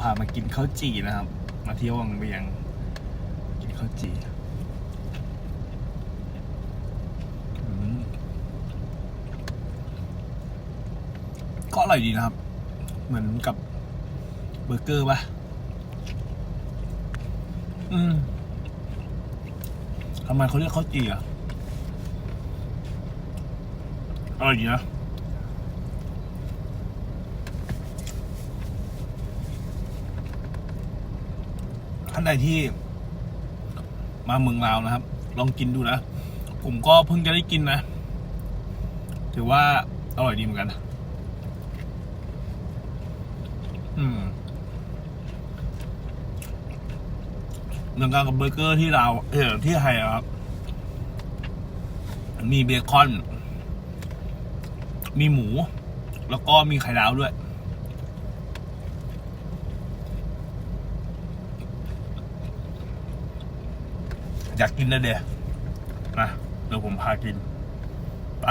พามากินข้าวจี่นะครับ มาเที่ยววังเวียง กินข้าวจี่ก็อร่อยดีนะครับ เหมือนกับเบอร์เกอร์ปะอืมทำไมเขาเรียกข้าวจี่อะอร่อยดีนะานใดที่ มาเมืองลาวนะครับ ลองกินดูนะ ผมก็เพิ่งจะได้กินนะ ถือว่าอร่อยดีเหมือนกัน อืมเหมือนกันกับเบอร์เกอร์ที่เราวเออที่ไทยครับ มีเบคอน มีหมู แล้วก็มีไข่ดาวด้วย อยากกินนะเดียนะเดี๋ยวผมพากินไป